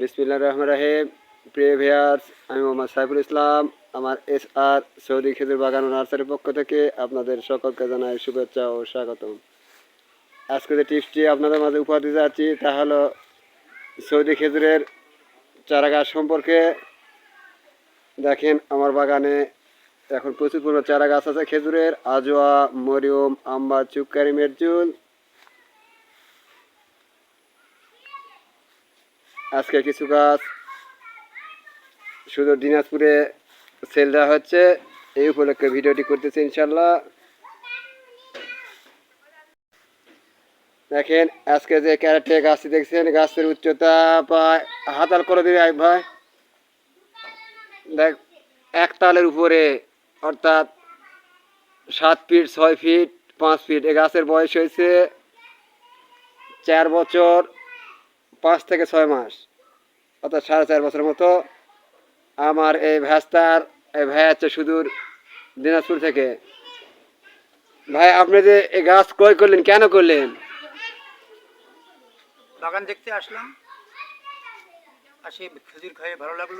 বিসমিল্লা রহমান রাহিম। প্রিয় ভিয়ার্স আমি মোহাম্মদ সাইফুল ইসলাম, আমার এস আর সৌদি খেজুর বাগান ও নার্সারির পক্ষ থেকে আপনাদের সকলকে জানাই শুভেচ্ছা ও স্বাগতম। আজকে যে টিপসটি আপনাদের মাঝে উপহার দিতে যাচ্ছি, তা হলো সৌদি খেজুরের চারা গাছ সম্পর্কে। দেখেন, আমার বাগানে এখন প্রচুর পরিমাণ চারা গাছ আছে খেজুরের। আজোয়া, মরিয়ম, আম্বা, চুপকারি মেরজুল আজকে কিছু গাছ শুধু দিনাজপুরে সেল দেওয়া হচ্ছে। এই উপলক্ষে ভিডিওটি করতেছি ইনশাল্লাহ দেখেন, আজকে যে ক্যারেটে গাছটি দেখছেন, গাছের উচ্চতা প্রায় হাতাল করে দিবে এক ভাই। দেখ, এক তালের উপরে, অর্থাৎ সাত ফিট, ছয় ফিট, পাঁচ ফিট এই গাছের বয়স হয়েছে চার বছর, পাঁচ থেকে ছয় মাস। অর্থাৎ সাড়ে চার বছরের মতো আমার এই ভ্যাস্তার এই ভাই আছে সুদূর দিনাজপুর থেকে। ভাই আপনি যে এই গাছ ক্রয় করলেন কেন করলেন? বাগান দেখতে আসলাম। আসে খেজুর খেয়ে ভালো লাগল।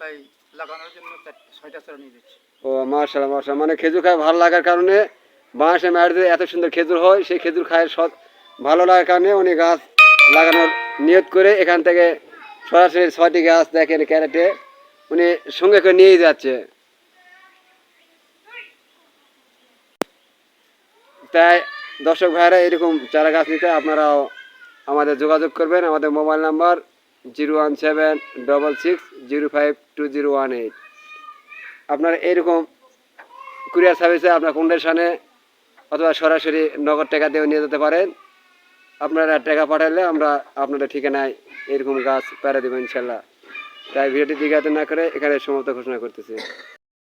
তাই লাগানোর জন্য ছয়টা চারা নিয়ে যাচ্ছি। ও মার্শাল মার্শাল মানে খেজুর খায় ভালো লাগার কারণে বাঁশে মাটিতে এত সুন্দর খেজুর হয় সেই খেজুর খায় সৎ ভালো লাগার কারণে উনি গাছ লাগানোর নিয়ত করে এখান থেকে সরাসরি ছয়টি গাছ দেখেন ক্যারেটে, উনি সঙ্গে করে নিয়েই যাচ্ছে। তাই দর্শক ভাইরা এরকম চারা গাছ নিতে আপনারাও আমাদের যোগাযোগ করবেন। আমাদের mobile number zero one seven double six zero five two zero one eight. আপনার এরকম কুরিয়ার সার্ভিসে আপনার কন্ডিশনে অথবা সরাসরি নগদ টাকা দিয়েও নিয়ে যেতে পারেন। আপনারা টাকা পাঠালে আমরা আপনাদের ঠিকানায় এরকম গাছ প্যারা দেবো ইনশাল্লাহ। তাই ভিডিওটি দিঘাতে না করে এখানে সমাপ্ত ঘোষণা করতেছি।